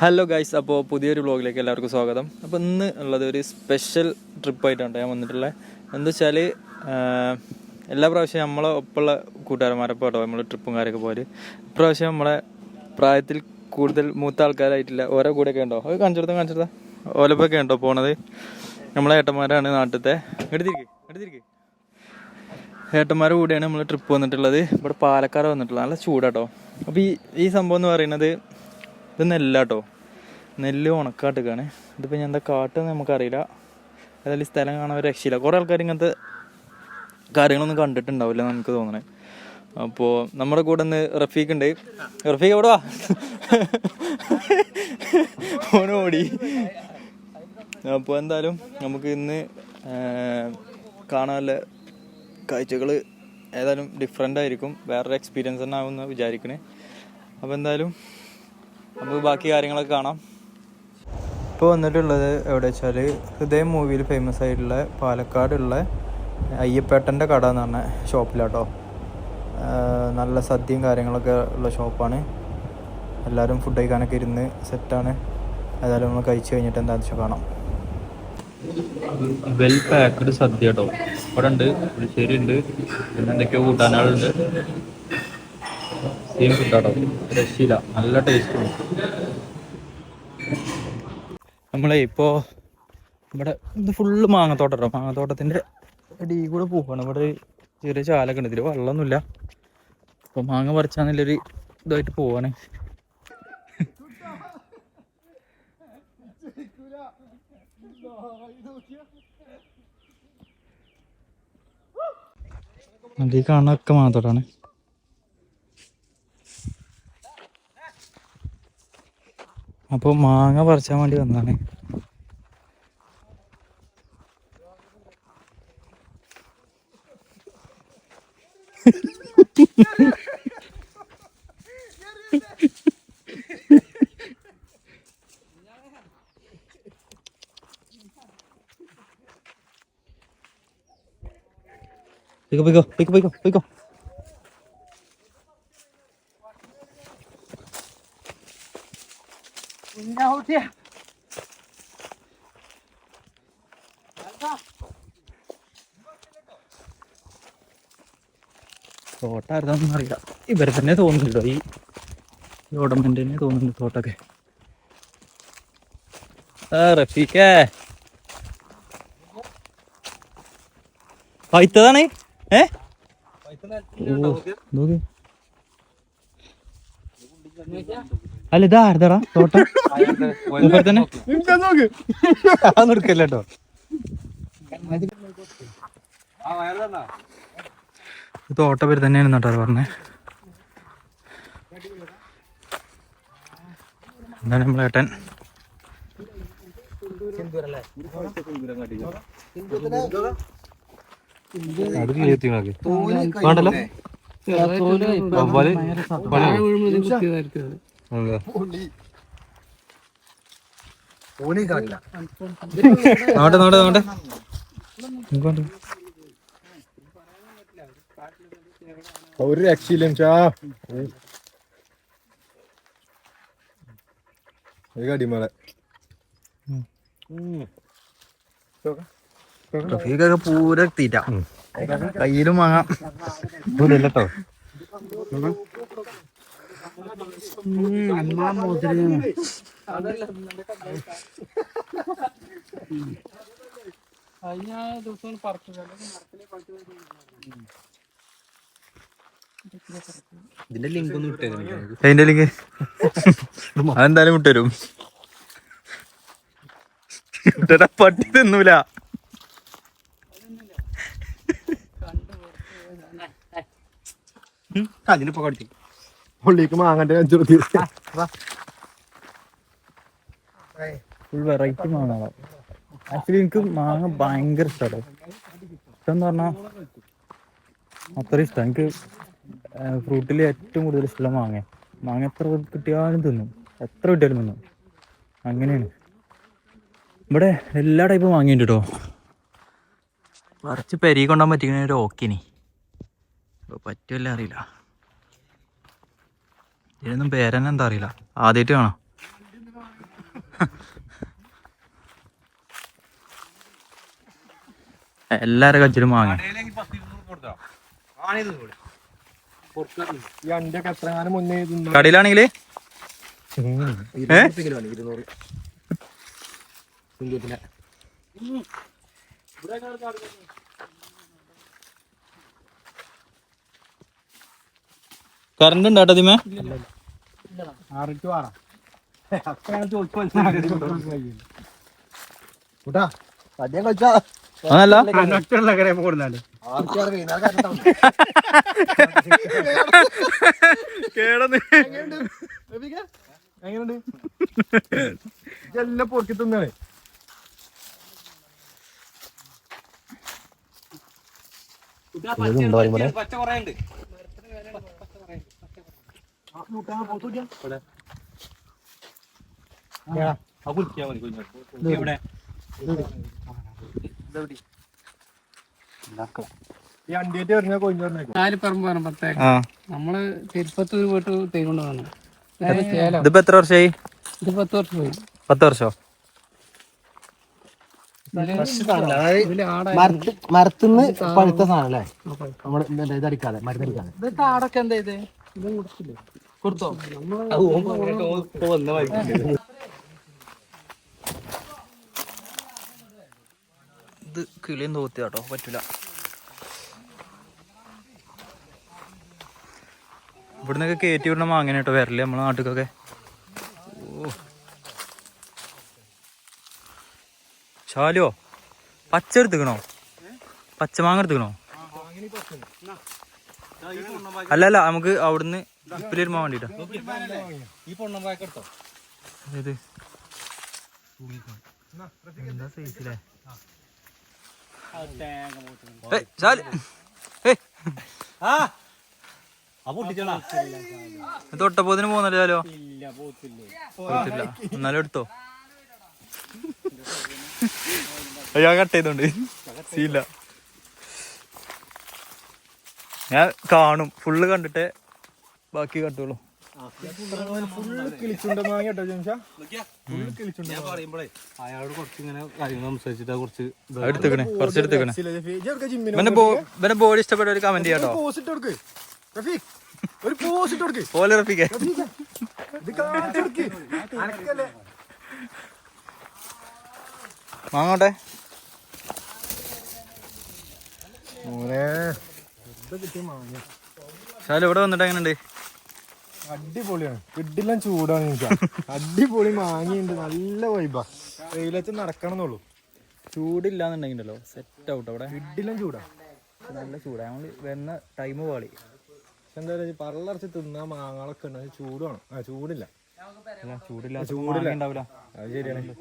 Hello guys അപ്പോൾ പുതിയൊരു വ്ളോഗിലേക്ക് എല്ലാവർക്കും സ്വാഗതം. അപ്പോൾ ഇന്ന് ഉള്ളത് ഒരു സ്പെഷ്യൽ ട്രിപ്പായിട്ടാണ് ഞാൻ വന്നിട്ടുള്ളത് എന്താ വെച്ചാൽ എല്ലാ പ്രാവശ്യം നമ്മളെ ഒപ്പമുള്ള കൂട്ടുകാരന്മാരൊപ്പം കേട്ടോ നമ്മൾ ട്രിപ്പും കാര്യമൊക്കെ പോര് ഇപ്രാവശ്യം നമ്മളെ പ്രായത്തിൽ കൂടുതൽ മൂത്ത ആൾക്കാരായിട്ടില്ല. ഓരോ കൂടെയൊക്കെ ഉണ്ടോ? അത് കാണിച്ചെടുത്താൽ കാണിച്ചെടുത്താ. ഓലപ്പൊക്കെ ഉണ്ടോ പോണത്? നമ്മളെ ഏട്ടന്മാരാണ് നാട്ടിലത്തെ. എടുത്തിരിക്കേ എടുത്തിരിക്കേ ഏട്ടന്മാരുടെ കൂടെയാണ് നമ്മൾ ട്രിപ്പ് വന്നിട്ടുള്ളത്. ഇവിടെ പാലക്കാട് വന്നിട്ടുള്ളത്. നല്ല ചൂടാട്ടോ. അപ്പോൾ ഈ ഈ സംഭവം എന്ന് പറയുന്നത് ഇത് നെല്ലാട്ടോ. നെല്ല് ഉണക്കാട്ടിക്കാണ്. ഇതിപ്പോൾ ഞാൻ എന്താ കാട്ടെന്ന് നമുക്കറിയില്ല. ഏതായാലും ഈ സ്ഥലം കാണാൻ രക്ഷയില്ല. കുറേ ആൾക്കാർ ഇങ്ങനത്തെ കാര്യങ്ങളൊന്നും കണ്ടിട്ടുണ്ടാവില്ല നമുക്ക് തോന്നണേ. അപ്പോൾ നമ്മുടെ കൂടെ ഒന്ന് റഫീഖ് ഉണ്ട്. റഫീഖ് എവിടെ വാ? ഓടി. അപ്പോൾ എന്തായാലും നമുക്ക് ഇന്ന് കാണാനുള്ള കാഴ്ചകൾ ഏതായാലും ഡിഫറെന്റ് ആയിരിക്കും. വേറൊരു എക്സ്പീരിയൻസ് തന്നെ ആവുമെന്ന് വിചാരിക്കണേ. അപ്പോൾ എന്തായാലും നമുക്ക് ബാക്കി കാര്യങ്ങളൊക്കെ കാണാം. ഇപ്പോൾ വന്നിട്ടുള്ളത് എവിടെ വെച്ചാൽ ഹൃദയം മൂവിയിൽ ഫേമസ് ആയിട്ടുള്ള പാലക്കാടുള്ള അയ്യപ്പേട്ടന്റെ കട എന്ന് പറഞ്ഞ ഷോപ്പിലാട്ടോ. നല്ല സദ്യയും കാര്യങ്ങളൊക്കെ ഉള്ള ഷോപ്പാണ്. എല്ലാവരും ഫുഡ് കഴിക്കാനൊക്കെ ഇരുന്ന് സെറ്റാണ് ഏതായാലും നമ്മൾ കഴിച്ചു കഴിഞ്ഞിട്ട് എന്താണെന്ന് വെച്ചാൽ കാണാം. വെൽ പാക്ക്ഡ് സദ്യ കേട്ടോ ഇവിടെ ഉണ്ട് പുളിശ്ശേരി ഉണ്ട് പിന്നെ എന്തൊക്കെയോ കൂട്ടാനുകളുണ്ട്. സെയിം ഫുഡാട്ടോ രക്ഷയില്ല. നല്ല ടേസ്റ്റ് നമ്മളെ ഇപ്പോൾ ഇവിടെ ഇത് ഫുള്ള് മാങ്ങത്തോട്ടോ മാങ്ങത്തോട്ടത്തിന്റെ അടി കൂടെ പോവാണ്. ഇവിടെ ചെറിയ ചാലൊക്കെ ഉണ്ട്. ഇതിൽ വെള്ളമൊന്നുമില്ല. അപ്പോൾ മാങ്ങ പറിച്ചാന്നുള്ളൊരു ഇതായിട്ട് പോവാണ്. ഈ കാണുന്നൊക്കെ മാങ്ങത്തോട്ടാണ്. അപ്പോൾ മാങ്ങ പറിച്ചാൻ വേണ്ടി വന്നതാണ് പോയിക്കോ പോയിക്കോ പോയിക്കോ പോയിക്കോ. ആരുതാണെന്ന് അറിയില്ല. ഇവരെ തന്നെ തോന്നുന്നുണ്ടോ? ഈ ഗവൺമെന്റ് തന്നെ തോന്നുന്നുണ്ട് തോട്ടൊക്കെ? ആ റഫീക്കേ പൈത്തതാണ്? ഏ. അല്ല ഇതാ ആരുതാടാ തോട്ടം? അതൊന്നും എടുക്കല്ല കേട്ടോ തോട്ട പേര് തന്നെയാണ് കേട്ടോ പറഞ്ഞേ എന്താണ് നമ്മളേട്ടൻ വേണ്ടല്ലോ നോട്ടെ നോട്ടെ നോട്ടെ ഒരു രക്ഷയില്ല ചാ. ഒരു റഫീഖൊക്കെ പൂര തീറ്റ കയ്യിലും വാങ്ങാം. ഇല്ലട്ടോ ഇതിന്റെ ലിങ്ക് ഒന്നും ഇട്ടേരുന്നില്ല അതിന്റെ ലിങ്ക് അതെന്തായാലും വിട്ടുതരും പട്ടി തിന്നൂല. അതിനിപ്പോ കടിച്ചു പുള്ളിക്ക് മാങ്ങന്റെ ഫുൾ വെറൈറ്റി മാങ്ങ ആക്ച്വലി എനിക്ക് മാങ്ങ ഭയങ്കര ഇഷ്ടമാണ് ഇഷ്ടം എന്ന് പറഞ്ഞാൽ അത്ര ഇഷ്ടം. എനിക്ക് ഫ്രൂട്ടിൽ ഏറ്റവും കൂടുതൽ ഇഷ്ടമുള്ള മാങ്ങ മാങ്ങ എത്ര കിട്ടിയാലും തിന്നും. എത്ര കിട്ടിയാലും തിന്നും. അങ്ങനെയാണ്. ഇവിടെ എല്ലാ ടൈപ്പും മാങ്ങയുണ്ട് കേട്ടോ കുറച്ച് പെരി കൊണ്ടാൻ പറ്റിക്കണ ഒരു ഓക്കിനി. അപ്പോൾ പറ്റുമല്ല അറിയില്ല. ഇതിനൊന്നും പേരന്നെ എന്താ അറിയില്ല. ആദ്യമായിട്ട് കാണാം. എല്ലാരും കച്ചിലും വാങ്ങ ഈ അണ്ടിയൊക്കെ എത്ര കാലം മുന്നേ തിന്നാ. കടയിലാണെങ്കിൽ? ഇരുന്നൂറ് ഇന്ത്യത്തിലെ കറണ്ട് ഉണ്ടോ അതിമേ ആറ് ടു ആറാ വൈകുന്നേരം എങ്ങനെയുണ്ട് ഇതെല്ലാം പൊറുക്കി തിന്നാണ് പച്ച കൊറേ ഉണ്ട് ഈ അണ്ടിയേറ്റ് പറഞ്ഞാൽ കൊഞ്ഞു ആ നമ്മൾ തിരുപ്പത്തൂർ പോയിട്ട് തേക്കൊണ്ട് വന്നു. നേരെ ചേലം. ഇതിപ്പോ എത്ര വർഷമായി ഇത് പത്ത് വർഷം പോയി. പത്ത് വർഷോ? മരത്തുനിന്ന് പഴുത്ത സാധനം അല്ലേ നമ്മൾ ഇതടിക്കാതെ മരുന്നടിക്കാതെ. ഇത് ആടൊക്കെ എന്താ ഇത്? ഇതും കൊടുത്തില്ലേ? കൊടുത്തോ? ഇത് കിളിയും തോത്തി കേട്ടോ പറ്റൂല. ഇവിടുന്നൊക്കെ കയറ്റി വിടണ മാങ്ങനെ കേട്ടോ വരല്ലേ നമ്മളെ നാട്ടിലൊക്കെ ശാലോ പച്ച എടുത്തുക്കണോ? പച്ചമാങ്ങ എടുത്തുക്കണോ? അല്ല അല്ല നമുക്ക് അവിടുന്ന് ഇപ്പിലിരുമാൻ വേണ്ടിട്ടാ. ഏത്? ഏയ്. ആ. തൊട്ടപ്പോതിന് പോന്നല്ലോ പോത്തില്ല. എന്നാലും എടുത്തോ. അയ്യാ കട്ട് ചെയ്തോണ്ട്. സീല്ല ഞാൻ കാണും. ഫുള്ള് കണ്ടിട്ടേ ബാക്കി കട്ടുള്ളൂ ബോഡി ഇഷ്ടപ്പെട്ട ഒരു കമന്റ് ചെയ്യാട്ടോ. ഒരു പോസ്റ്റ് കൊടുക്ക്. പോലെ ഉറപ്പിക്കേ ഇത് കാണിച്ചു കൊടുക്ക്. അനക്കല്ലേ? വാങ്ങോട്ടെ. ശാലു ഇവിടെ വന്നിട്ട് എങ്ങനെയുണ്ട്? അടിപൊളിയാണ്. കിഡിലും ചൂടാണ് എനിക്ക്. അടിപൊളി മാങ്ങിയുണ്ട്. നല്ല വൈബാ വെയിലത്ത് നടക്കണമെന്നുള്ളൂ. ചൂടില്ലാന്നുണ്ടെങ്കിലോ സെറ്റ് ഔട്ട് അവിടെ. കിഡിലും ചൂടാ. നല്ല ചൂടാ. ഞങ്ങൾ വരുന്ന ടൈം പാളി. എന്താ പറയുക പള്ളറച്ച് തിന്നാ മാങ്ങളൊക്കെ ഉണ്ട്. ചൂട് വേണം. ആ ചൂടില്ല. ചൂടില്ല. ചൂടില്ല. ഉണ്ടാവില്ല. അത് ശരിയാണ്.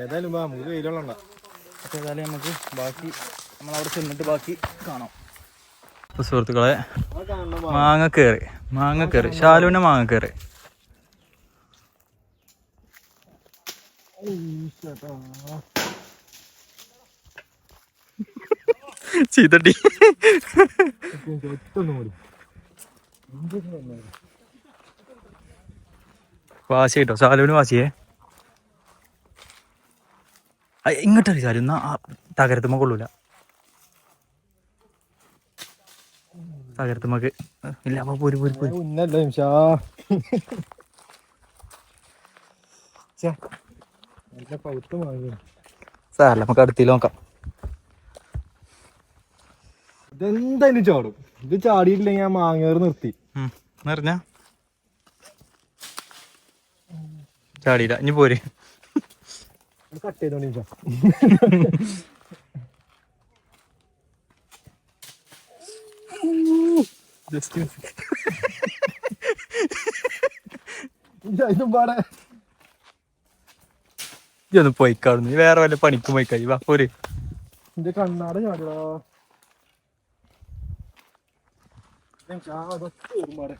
ഏതായാലും വാ നമുക്ക് വെയിലുള്ള അപ്പോൾ ഏതായാലും നമുക്ക് ബാക്കി നമ്മളവിടെ ചെന്നിട്ട് ബാക്കി കാണാം. അപ്പോൾ സുഹൃത്തുക്കളെ മാങ്ങ കയറി മാങ്ങ കയറി ശാലുവിന്റെ മാങ്ങ കയറി ചീത്തട്ടി വാശി കേട്ടോ സാലുവിന് വാശിയേ. ഇങ്ങോട്ടറി സാലു എന്നാ ആ തകരത്തുമ്മ കൊള്ളൂല. തകരത്തുമ്മക്ക് ഇല്ല അപ്പൊ പോര് പോര് പോര്. സാറല്ല നമുക്ക് അടുത്തിൽ നോക്കാം. ഇതെന്തായാലും ചാടും. ഇത് ചാടിയിട്ടില്ലെങ്കിൽ ഞാൻ മാങ്ങേറ് നിർത്തി. നിറഞ്ഞ. ചാടിയില്ല ഇനി പോരെ. കട്ട് ചെയ്തോണ്ടി നിമിഷാ ഇതും പാടെ. ഇതൊന്ന് പോയിക്കാടുന്നു. വേറെ വല്ല പണിക്കും പോയിക്കായി വാ പോര്. എന്റെ കണ്ണാട് ചാടിയോ നിമിഷാ അതൊക്കെ ഓർമ്മാടെ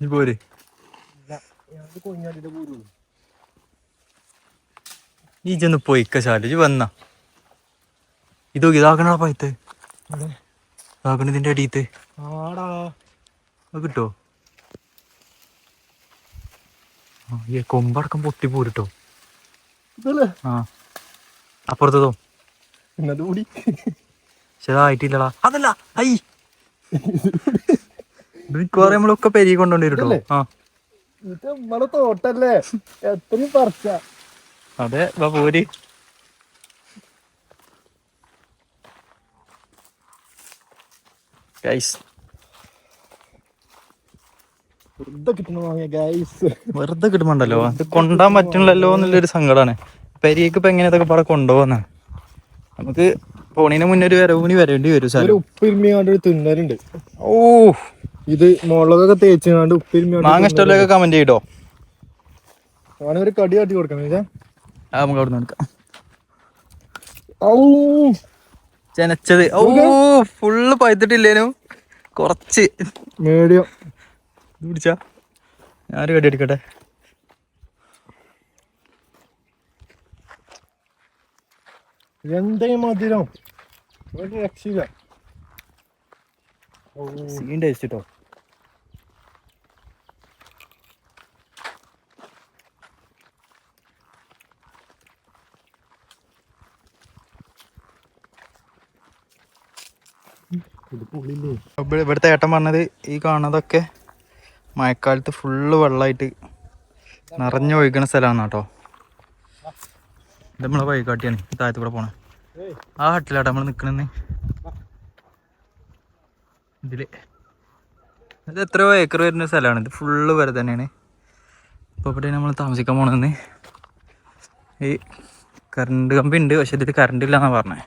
നീ പോര് ഞാൻ കൊഞ്ഞാടിന്റെ പോരുള്ളൂ നീ ഇജൊന്ന് പോയിക്ക ശാലു ഇജ് വന്ന ഇതോ ഇതാക്കണ പയത്ത് ഇതാക്കണ ഇതിന്റെ അടിയത്ത് കിട്ടോ? കൊമ്പടക്കം പൊട്ടി പോരുട്ടോ. ആ. അപ്പുറത്തതോ? ഇന്നത് കൂടി. പക്ഷെ അതായിട്ടില്ലടാ അതല്ല ഐ. മിക്കവാറും നമ്മളൊക്കെ പെരി കൊണ്ടുവന്നിട്ടോ ആ. ഇത് നമ്മളെ തോട്ടല്ലേ? എത്രയും പറിച്ച. അതെ വാ പോര്. ഗൈസ് വെറുതെ കിട്ടണ വാങ്ങിയ ഗൈസ് വെറുതെ കിട്ടുമ്പോണ്ടല്ലോ അത് കൊണ്ടാൻ പറ്റണല്ലോ എന്നുള്ളൊരു സങ്കടമാണ് പെരിയക്ക് ഇപ്പൊ എങ്ങനെ ഇതൊക്കെ പാടെ കൊണ്ടുപോകുന്ന? നമുക്ക് പോണീന് മുന്നേ ഒരു വരവൂണി വരേണ്ടി വരും സാർ ഉപ്പിരുമിയാണ്ട് ഒരു തിന്നലുണ്ട്. ഓ ഇത് മുളകൊക്കെ തേച്ചുകൊണ്ട് ഉപ്പിരുമിയാണ്ട് മാങ്ങ ഇഷ്ടമല്ലൊക്കെ കമന്റ് ചെയ്തോ? ഒരു കടി കാട്ടി കൊടുക്കണം ആ നമുക്ക് അവിടെ നിന്ന് ഔ. ചെനച്ചത്. ഓ ഫുള്ള് പഴുത്തിട്ടില്ലേനു? കുറച്ച്. മീഡിയം. ഇത് പിടിച്ചാ? ഞാനൊരു കടി എടുക്കട്ടെ? എന്തേ മധുരം. ഒരു രക്ഷയില്ല. സീൻ ടേസ്റ്റ് കേട്ടോ ഇവിടെ- ഇവിടുത്തെ ഏട്ടൻ പറഞ്ഞത് ഈ കാണുന്നതൊക്കെ മഴക്കാലത്ത് ഫുള്ള് വെള്ളമായിട്ട് നിറഞ്ഞു ഒഴുകുന്ന സ്ഥലമാണ് കേട്ടോ ഇത് നമ്മളെ വഴികാട്ടിയാണ് താഴത്ത് കൂടെ പോണേ. ആ ഹട്ടിലാട്ടെ നമ്മൾ നിക്കണെന്ന്. ഇതിൽ. ഇത് എത്രയോ ഏക്കർ വരുന്ന സ്ഥലമാണ്. ഇത് ഫുള്ള് വരെ തന്നെയാണ്. ഇപ്പോൾ ഇവിടെ നമ്മൾ താമസിക്കാൻ പോണെന്ന് ഈ കറണ്ട് കമ്പി ഉണ്ട് പക്ഷെ ഇതിൽ കറണ്ട് ഇല്ല എന്നാ പറഞ്ഞേ.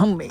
അമ്മേ.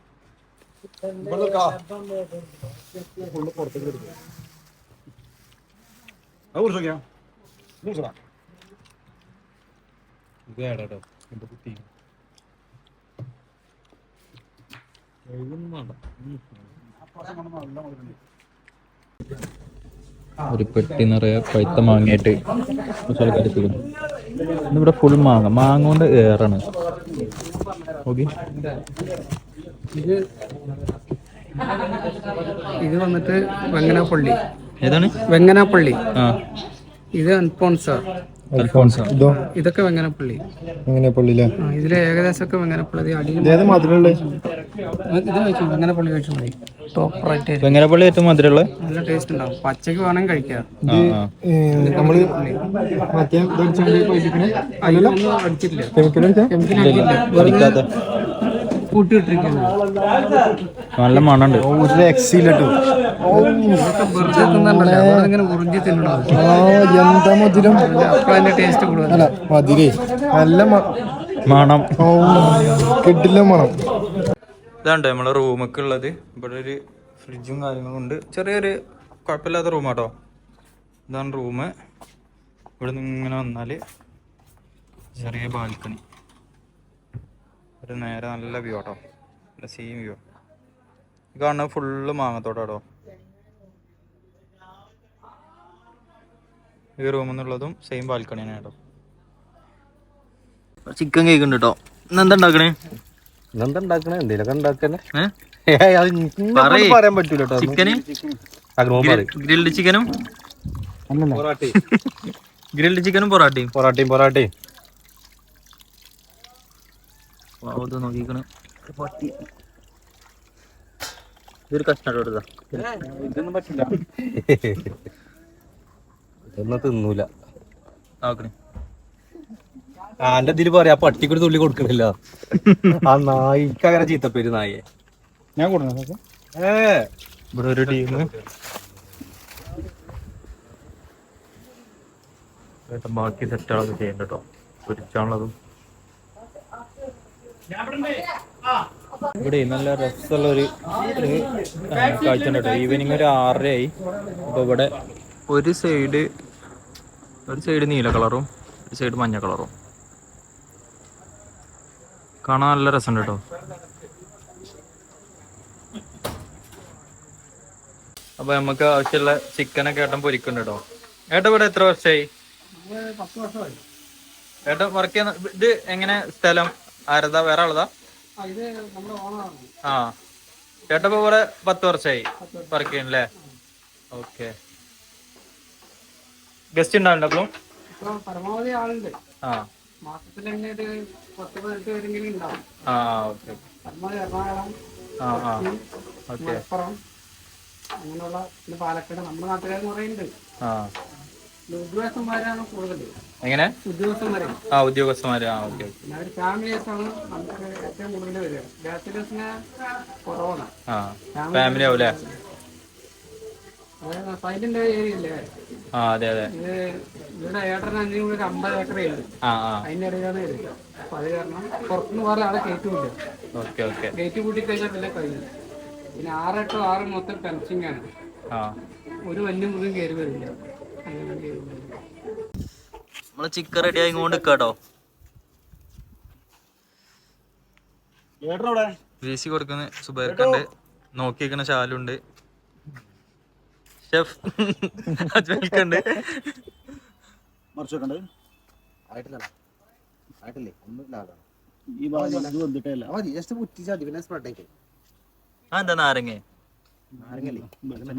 കുറച്ച് ഇത് കുത്തി. ഒരു പെട്ടി നിറയെ പൈത്ത മാങ്ങയായിട്ട് സ്ഥലത്തെത്തിക്കുന്നു ഇന്നിവിടെ ഫുൾ മാങ്ങ. മാങ്ങ കൊണ്ട് ഏറാണ്. ഓക്കെ ഇത് വന്നിട്ട് വെങ്ങനാപ്പള്ളി ഏതാണ്? വെങ്ങനാപ്പള്ളി ഇത് അൽഫോൺസ. അൽഫോൺസോ. ഇതോ? ഇതൊക്കെ വെങ്ങനപ്പള്ളി വെങ്ങനപ്പള്ളി പള്ളിയില്ലേ ഇതിലെ ഏകദേശം ഒക്കെ വെങ്ങനപ്പള്ളി അടിയിൽ ഏത് മധുരമുള്ളത് ഇത് കഴിച്ചു? വെങ്ങനാപ്പള്ളി കഴിച്ചു മതി. ടോപ്പ് റൈറ്റ് വെങ്ങനപ്പള്ളി ഏറ്റവും മധുരമുള്ള? നല്ല ടേസ്റ്റ് ഉണ്ടാവും. പച്ചക്ക് വേണം കഴിക്കാം. നമ്മൾ മറ്റേ അടിച്ചിട്ടില്ല. കെമിക്കൽ അടിച്ചാ? നല്ല മണുണ്ട് ഒരു എന്താ മധുരം? ടേസ്റ്റ് കൂടുതൽ അല്ല മധുരേ. നല്ല മണം. കിട്ടില്ല മണം. ഇതാണ്ട് നമ്മളെ റൂമൊക്കെ ഉള്ളത്. ഇവിടെ ഒരു ഫ്രിഡ്ജും കാര്യങ്ങളും ഉണ്ട്. ചെറിയൊരു കുഴപ്പമില്ലാത്ത റൂമാട്ടോ ഇതാണ് റൂം ഇവിടെ നിന്ന് ഇങ്ങനെ വന്നാൽ ചെറിയ ബാൽക്കണി ഒരു നേരെ നല്ല വ്യൂ ആട്ടോ. നല്ല സെയിം വ്യൂ ഈ കാണുന്നത് ഫുള്ള് മാങ്ങത്തോട്ടാട്ടോ. ഈ റൂമിൽ നിന്നുള്ളതും സെയിം ബാൽക്കണി തന്നെ കേട്ടോ. ചിക്കൻ കേക്ക് ഉണ്ട് കേട്ടോ. ഇന്നെന്താ ഉണ്ടാക്കണേ. പറയാൻ പറ്റൂല കേട്ടോ. ചിക്കന് ഗ്രിൽഡ് ചിക്കനും പൊറാട്ടി ഗ്രിൽഡ് ചിക്കനും പൊറാട്ടയും. പൊറാട്ടയും പൊറാട്ടയും. ഇത് നോക്കിക്കണ് ഇതൊരു കഷ്ണം എടുത്താ. ഇതൊന്നും പറ്റില്ല. ഇതൊന്നും തിന്നൂല. നോക്കണേ. ആ എന്റെ ഇതിൽ പറയാ ആ പട്ടിക്ക് ഒരു തുള്ളി കൊടുക്കണില്ല. ആ നായിക്ക് അങ്ങനെ ചീത്തപ്പേര് നായെ. ഞാൻ കൊടുക്കണം ഏ ഇവിടെ ഒരു ടീം. ബാക്കി സെറ്റുകളൊക്കെ ചെയ്യണ്ടോ പൊരിച്ചാണുള്ളതും ഇവിടെ നല്ല രസമുള്ള ഒരു കാഴ്ച ഉണ്ട് കേട്ടോ. ഈവനിങ് ഒരു ആറരയായി. അപ്പോൾ ഇവിടെ ഒരു സൈഡ് ഒരു സൈഡ് നീല കളറും ഒരു സൈഡ് മഞ്ഞ കളറും. കാണാൻ നല്ല രസമുണ്ട് കേട്ടോ. അപ്പൊ നമുക്ക് ആവശ്യമുള്ള ചിക്കനൊക്കെ ഏട്ടൻ പൊരിക്കുന്നുണ്ട് കേട്ടോ. ഏട്ടൻ ഇവിടെ എത്ര വർഷമായി? ഏട്ടൻ വർക്ക് ചെയ്യുന്ന ഇത് എങ്ങനെ സ്ഥലം? ആരതാ വേറെ ആളതാ? ആ ചേട്ടൻ ഇപ്പൊ ഇവിടെ പത്ത് വർഷമായി വർക്ക് ചെയ്യണല്ലേ ഓക്കെ. ഗസ്റ്റ് ഉണ്ടാവില്ല അപ്പൊ പരമാവധി ആളുണ്ട്. ആ. മാസത്തിൽ തന്നെ ഒരു പത്ത് പതിനെട്ട് പേരെങ്കിലും ഉണ്ടാവും. ആ ഓക്കെ. പരമാവധി എറണാകുളം ആ ആ. ഓക്കെ. മലപ്പുറം അങ്ങനെയുള്ള പിന്നെ പാലക്കാട് നമ്മുടെ നാട്ടുകാർ കുറേ ഉണ്ട് ആ. എങ്ങനെ? ആ ഉദ്യോഗസ്ഥന്മാര്. ആ ഓക്കെ ആ ഫാമിലി ആവും അല്ലേ അതായത് ഏരിയ ഇല്ലേ ആ അതെ അതെ. ഇവിടെ അഞ്ചും കൂടി അമ്പത് അതിന്റെ ഇടയിലാണ് അപ്പൊ കാരണം പുറത്തുനിന്ന് വേറെ ആളെ കയറ്റുമില്ല ഓക്കെ ഓക്കെ. ഗേറ്റ് കൂട്ടി കഴിഞ്ഞാൽ പിന്നെ കഴിഞ്ഞു. പിന്നെ ആറെട്ടോ ആറ് മൊത്തം ആണ് ഒരു വരില്ല അങ്ങനെ കയറി വരില്ല. നമ്മൾ ചിക്കൻ റെഡി ആയി കൊണ്ട് കേട്ടോ വീശി കൊടുക്കുന്ന സുബൈർക്കുണ്ട് നോക്കിയിരിക്കുന്ന ശാലുണ്ട് ഷെഫ്. അജ്മൽക്കുണ്ട് ആ എന്താ നാരങ്ങ?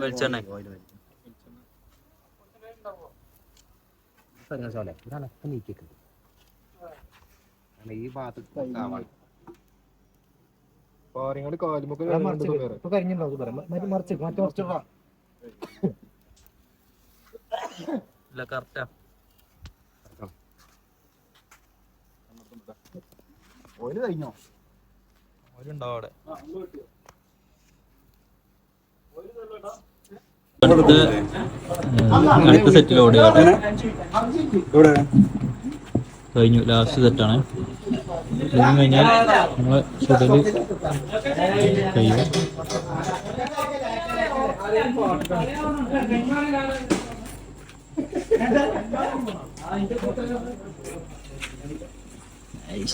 വെളിച്ചെണ്ണ. ഈ ഭാഗത്ത് പാറിങ്ങാട് കാലുമൊക്കെ മറിച്ച് മറ്റേ മറിച്ച് ഇല്ല കറക്റ്റാ ഓൽ കഴിഞ്ഞോ? അവരുണ്ടാവും അവിടെ. അടുത്ത അടുത്ത സെറ്റിൽ കഴിഞ്ഞു. ലാസ്റ്റ് സെറ്റാണ് കഴിഞ്ഞു കഴിഞ്ഞാൽ നമ്മളെ ഷെഡിൽ കഴിയും.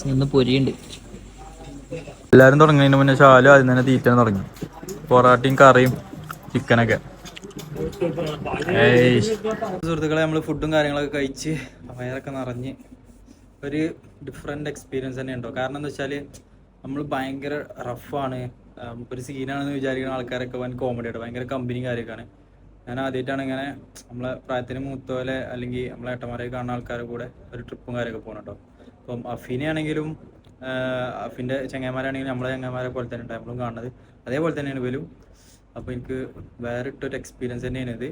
നിന്ന് പൊരിയുണ്ട്. എല്ലാരും തുടങ്ങുന്നതിന് മുന്നേ ശാലും ആദ്യം തന്നെ തീറ്റ തുടങ്ങി. പൊറാട്ടയും കറിയും ചിക്കനൊക്കെ. സുഹൃത്തുക്കളെ നമ്മൾ ഫുഡും കാര്യങ്ങളൊക്കെ കഴിച്ച് വയറൊക്കെ നിറഞ്ഞ് ഒരു ഡിഫറെന്റ് എക്സ്പീരിയൻസ് തന്നെ ഉണ്ടോ? കാരണം എന്താ വെച്ചാൽ നമ്മൾ ഭയങ്കര റഫാണ് ഒരു സീനാണെന്ന് വിചാരിക്കുന്ന ആൾക്കാരൊക്കെ വൻ കോമഡി ആയിട്ട് ഭയങ്കര കമ്പനിയും കാര്യമൊക്കെയാണ് ഞാൻ ആദ്യമായിട്ടാണ് ഇങ്ങനെ നമ്മളെ പ്രായത്തിന് മൂത്ത പോലെ അല്ലെങ്കിൽ നമ്മളെ ഏട്ടന്മാരെ കാണുന്ന ആൾക്കാരെ കൂടെ ഒരു ട്രിപ്പും കാര്യമൊക്കെ പോകണം കേട്ടോ അപ്പം അഫീനെയാണെങ്കിലും അഫിന്റെ ചങ്ങന്മാരാണെങ്കിലും നമ്മളെ ചങ്ങന്മാരെ പോലെ തന്നെ നമ്മളും കാണുന്നത്. അതേപോലെ തന്നെയാണ് ഇവരും. അപ്പോൾ എനിക്ക് വേറിട്ടൊരു എക്സ്പീരിയൻസ് തന്നെയാണ് ഇത്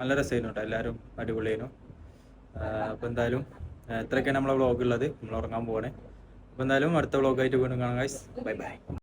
നല്ല രസമായിരുന്നു കേട്ടോ എല്ലാവരും അടിപൊളിയായിരുന്നു. അപ്പോൾ എന്തായാലും ഇത്രയൊക്കെയാണ് നമ്മളെ വ്ളോഗ് ഉള്ളത്. നമ്മൾ ഉറങ്ങാൻ പോകണേ അപ്പോൾ എന്തായാലും അടുത്ത വ്ളോഗായിട്ട് വീണ്ടും കാണാം ഗൈസ് ബൈ ബൈ